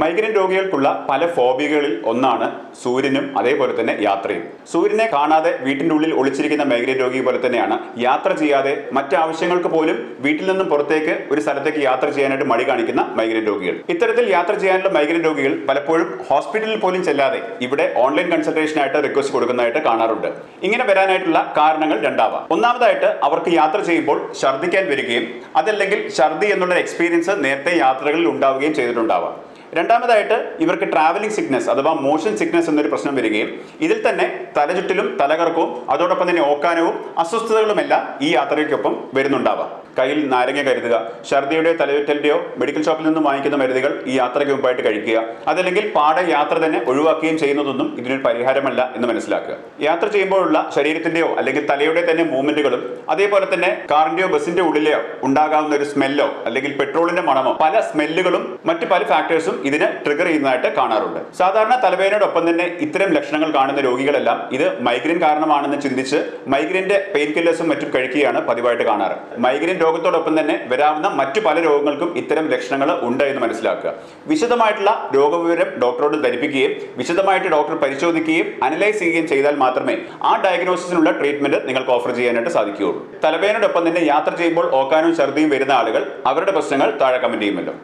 Migraine രോഗികൾക്കുള്ള പല ഫോബിയകളിൽ ഒന്നാണ് സൂര്യനും അതേപോലെ തന്നെ യാത്രയും. സൂര്യനെ കാണാതെ വീട്ടിന്റെ ഉള്ളിൽ ഒളിച്ചിരിക്കുന്ന മൈഗ്രൈൻ രോഗി പോലെ തന്നെയാണ് യാത്ര ചെയ്യാതെ മറ്റാവശ്യങ്ങൾക്ക് പോലും വീട്ടിൽ നിന്നും പുറത്തേക്ക് ഒരു സ്ഥലത്തേക്ക് യാത്ര ചെയ്യാനായിട്ട് മടി കാണിക്കുന്ന മൈഗ്രൈൻ രോഗികൾ. ഇത്തരത്തിൽ യാത്ര ചെയ്യാനുള്ള മൈഗ്രൈൻ രോഗികൾ പലപ്പോഴും ഹോസ്പിറ്റലിൽ പോലും ചെല്ലാതെ ഇവിടെ ഓൺലൈൻ കൺസൾട്ടേഷനായിട്ട് റിക്വസ്റ്റ് കൊടുക്കുന്നതായിട്ട് കാണാറുണ്ട്. ഇങ്ങനെ വരാനായിട്ടുള്ള കാരണങ്ങൾ രണ്ടാവാം. ഒന്നാമതായിട്ട് അവർക്ക് യാത്ര ചെയ്യുമ്പോൾ ഛർദ്ദിക്കാൻ വരികയും അതല്ലെങ്കിൽ ഛർദ്ദി എന്നുള്ള എക്സ്പീരിയൻസ് നേരത്തെ യാത്രകളിൽ ഉണ്ടാവുകയും ചെയ്തിട്ടുണ്ടാവാം. രണ്ടാമതായിട്ട് ഇവർക്ക് ട്രാവലിംഗ് സിക്നസ് അഥവാ മോഷൻ സിക്നസ് എന്നൊരു പ്രശ്നം വരികയും ഇതിൽ തന്നെ തലചുറ്റിലും തലകറക്കവും അതോടൊപ്പം തന്നെ ഓക്കാനവും അസ്വസ്ഥതകളുമെല്ലാം ഈ യാത്രയ്ക്കൊപ്പം വരുന്നുണ്ടാവാം. കയ്യിൽ നാരങ്ങ കരുതുക. ഛർദിയുടെയോ തലചുറ്റലിന്റെയോ മെഡിക്കൽ ഷോപ്പിൽ നിന്നും വാങ്ങിക്കുന്ന മരുന്നുകൾ ഈ യാത്രയ്ക്ക് മുമ്പായിട്ട് കഴിക്കുക. അതല്ലെങ്കിൽ പാടെ യാത്ര തന്നെ ഒഴിവാക്കുകയും ചെയ്യുന്നതൊന്നും ഇതിനൊരു പരിഹാരമല്ല എന്ന് മനസ്സിലാക്കുക. യാത്ര ചെയ്യുമ്പോഴുള്ള ശരീരത്തിന്റെയോ അല്ലെങ്കിൽ തലയുടെ തന്നെ മൂവ്മെന്റുകളും അതേപോലെ തന്നെ കാറിന്റെയോ ബസിന്റെ ഉള്ളിലെയോ ഉണ്ടാകാവുന്ന ഒരു സ്മെല്ലോ അല്ലെങ്കിൽ പെട്രോളിന്റെ മണമോ പല സ്മെല്ലുകളും മറ്റ് പല ഫാക്ടേഴ്സും ഇതിനെ ട്രിഗർ ചെയ്യുന്നതായിട്ട് കാണാറുണ്ട്. സാധാരണ തലവേദനയോടൊപ്പം തന്നെ ഇത്തരം ലക്ഷണങ്ങൾ കാണുന്ന രോഗികളെല്ലാം ഇത് മൈഗ്രെയിൻ കാരണമാണെന്ന് ചിന്തിച്ച് മൈഗ്രെയിന്റെ പെയിൻ കില്ലേഴ്സും മറ്റും കഴിക്കുകയാണ് പതിവായിട്ട് കാണാറ്. മൈഗ്രെയിൻ രോഗത്തോടൊപ്പം തന്നെ വരാവുന്ന മറ്റു പല രോഗങ്ങൾക്കും ഇത്തരം ലക്ഷണങ്ങൾ ഉണ്ട് എന്ന് മനസ്സിലാക്കുക. വിശദമായിട്ടുള്ള രോഗവിവരം ഡോക്ടറോട് ധരിപ്പിക്കുകയും വിശദമായിട്ട് ഡോക്ടർ പരിശോധിക്കുകയും അനലൈസ് ചെയ്യുകയും ചെയ്താൽ മാത്രമേ ആ ഡയഗ്നോസിസിനുള്ള ട്രീറ്റ്മെന്റ് നിങ്ങൾക്ക് ഓഫർ ചെയ്യാനായിട്ട് സാധിക്കുകയുള്ളൂ. തലവേദനയോടൊപ്പം തന്നെ യാത്ര ചെയ്യുമ്പോൾ ഓക്കാനും ഛർദിയും വരുന്ന ആളുകൾ അവരുടെ പ്രശ്നങ്ങൾ താഴെ കമന്റ് ചെയ്യുമല്ലോ.